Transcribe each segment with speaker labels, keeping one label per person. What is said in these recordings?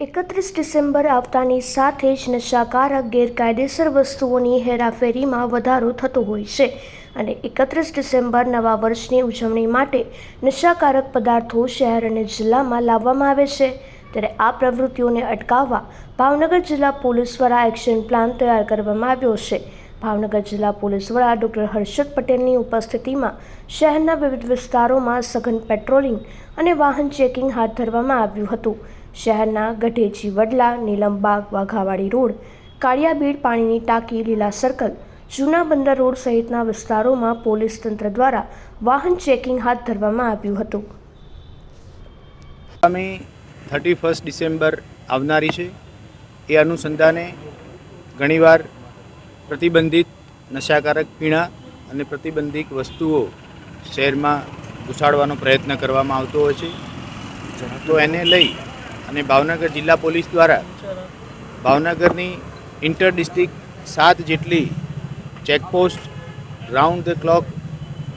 Speaker 1: એકત્રીસ ડિસેમ્બર આવતાની સાથે જ નશાકારક ગેરકાયદેસર વસ્તુઓની હેરાફેરીમાં વધારો થતો હોય છે અને એકત્રીસ ડિસેમ્બર નવા વર્ષની ઉજવણી માટે નશાકારક પદાર્થો શહેર અને જિલ્લામાં લાવવામાં આવે છે. ત્યારે આ પ્રવૃત્તિઓને અટકાવવા ભાવનગર જિલ્લા પોલીસ દ્વારા એક્શન પ્લાન તૈયાર કરવામાં આવ્યો છે. ભાવનગર જિલ્લા પોલીસ વડા ડોક્ટર હર્ષદ પટેલની ઉપસ્થિતિમાં શહેરના વિવિધ વિસ્તારોમાં સઘન પેટ્રોલિંગ અને વાહન ચેકિંગ હાથ ધરવામાં આવ્યું હતું. શહેરના ગઢેજી વડલા નીલમબાગ વાઘાવાડી રોડ, કાળિયાબીડ પાણીની ટાંકી, લીલા સર્કલ, જૂના બંદર રોડ સહિતના વિસ્તારોમાં પોલીસ તંત્ર દ્વારા વાહન ચેકિંગ હાથ ધરવામાં આવ્યું હતું.
Speaker 2: આગામી થર્ટી ફર્સ્ટ ડિસેમ્બર આવનારી છે. એ અનુસંધાને ઘણીવાર પ્રતિબંધિત નશાકારક પીણા અને પ્રતિબંધિત વસ્તુઓ શહેરમાં ઘુસાડવાનો પ્રયત્ન કરવામાં આવતો હોય છે. તો એને લઈ અને ભાવનગર જિલ્લા પોલીસ દ્વારા ભાવનગરની ઇન્ટર ડિસ્ટ્રિક્ટ સાત જેટલી ચેકપોસ્ટ રાઉન્ડ ધ ક્લોક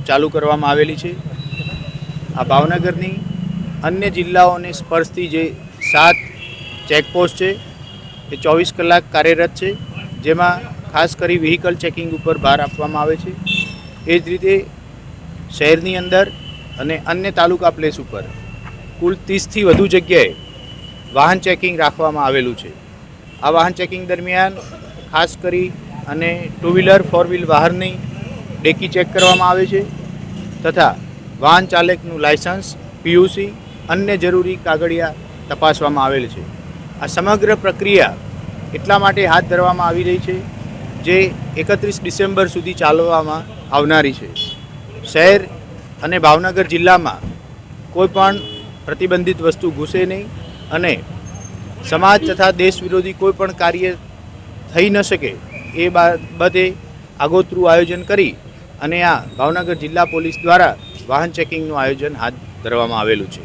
Speaker 2: ચાલુ કરવામાં આવેલી છે. આ ભાવનગરની અન્ય જિલ્લાઓને સ્પર્શતી જે સાત ચેકપોસ્ટ છે, એ ચોવીસ કલાક કાર્યરત છે, જેમાં ખાસ કરી વ્હીકલ ચેકિંગ ઉપર ભાર આપવામાં આવે છે. એ જ રીતે શહેરની અંદર અને અન્ય તાલુકા પ્લેસ ઉપર કુલ ત્રીસથી વધુ જગ્યાએ વાહન ચેકિંગ રાખવામાં આવેલું છે. આ વાહન ચેકિંગ દરમિયાન ખાસ કરી અને ટુ વ્હીલર ફોર વ્હીલ વાહનની ડેકી ચેક કરવામાં આવે છે તથા વાહન ચાલકનું લાયસન્સ પીયુસી અન્ય જરૂરી કાગળિયા તપાસવામાં આવેલ છે. આ સમગ્ર પ્રક્રિયા એટલા માટે હાથ ધરવામાં આવી રહી છે જે એકત્રીસ ડિસેમ્બર સુધી ચાલવામાં આવનારી છે. શહેર અને ભાવનગર જિલ્લામાં કોઈ પણ પ્રતિબંધિત વસ્તુ ઘૂસે નહીં અને સમાજ તથા દેશ વિરોધી કોઈ પણ કાર્ય થઈ ન શકે એ બાબતે આગોતરું આયોજન કરી અને આ ભાવનગર જિલ્લા પોલીસ દ્વારા વાહન ચેકિંગનું આયોજન હાથ ધરવામાં આવેલું છે.